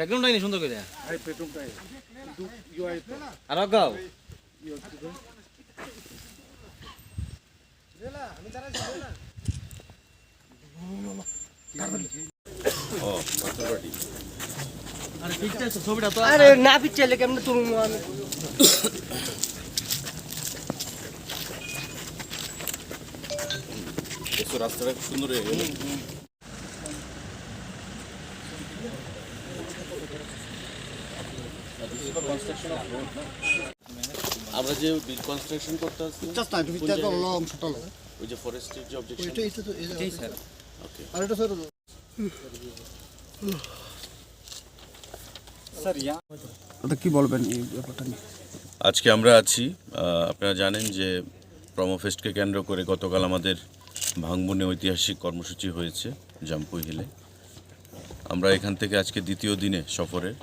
Background নাই সুন্দর করে। আরে পেট্রোলটাই কিন্তু ইউআই তো। আর গাও আরে পিকচার ছবিটা তো না পিছলে কেমনে তুমি রাস্তাটা সুন্দর হয়ে গেল আমরা যে কনস্ট্রাকশন করতে আসছি. ওই যে ফরেস্টের যে অবজেকশন এটা এটা তো এটাই স্যার। ওকে আর এটা স্যার ওটা কি বলবেন এই ব্যাপারটা নিয়ে? আজকে আমরা আছি আপনারা জানেন যে প্রমোফেস্টকে কেন্দ্র করে গতকাল আমাদের ভাঙবনে ঐতিহাসিক কর্মসূচি হয়েছে জাম্পুই হিলে আমরা এখান থেকে আজকে দ্বিতীয় দিনে সফরের।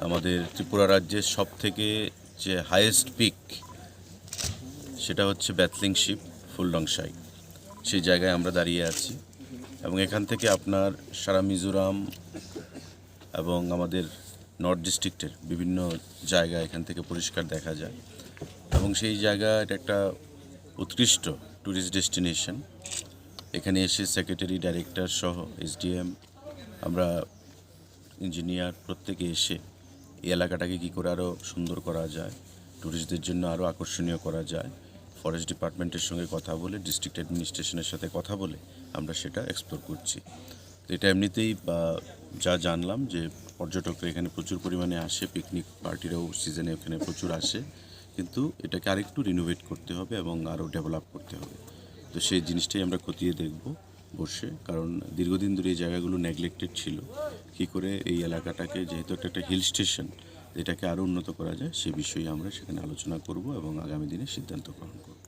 আমাদের ত্রিপুরা রাজ্যের সব থেকে যে হায়েস্ট পিক সেটা হচ্ছে ব্যাথলিং শিপ ফুলডংসাই সেই জায়গায় আমরা দাঁড়িয়ে আছি। এবং এখান থেকে আপনার সারা মিজোরাম এবং আমাদের নর্থ ডিস্ট্রিক্টের বিভিন্ন জায়গা এখান থেকে পরিষ্কার দেখা যায়। এবং সেই জায়গা, এটা একটা উৎকৃষ্ট ট্যুরিস্ট ডেস্টিনেশন এখানে এসে সেক্রেটারি ডাইরেক্টর সহ এসডিএম আমরা ইঞ্জিনিয়ার প্রত্যেকে এসে এই এলাকাটাকে কী করে আরও সুন্দর করা যায় ট্যুরিস্টদের জন্য আরও আকর্ষণীয় করা যায় ফরেস্ট ডিপার্টমেন্টের সঙ্গে কথা বলে ডিস্ট্রিক্ট অ্যাডমিনিস্ট্রেশনের সাথে কথা বলে আমরা সেটা এক্সপ্লোর করছি। তো এটা এমনিতেই যা জানলাম যে পর্যটকরা এখানে প্রচুর পরিমাণে আসে পিকনিক পার্টিরাও সিজনে এখানে প্রচুর আসে, কিন্তু এটাকে আরেকটু রিনোভেট করতে হবে এবং আরও ডেভেলপ করতে হবে। তো সেই জিনিসটাই আমরা খতিয়ে দেখব। বসে, কারণ দীর্ঘদিন ধরে এই জায়গাগুলো নেগলেক্টেড ছিল। কি করে এই এলাকাটাকে, যেহেতু একটা একটা হিল স্টেশন এটাকে আরও উন্নত করা যায়, সে বিষয়ে আমরা সেখানে আলোচনা করব এবং আগামী দিনে সিদ্ধান্ত গ্রহণ করব।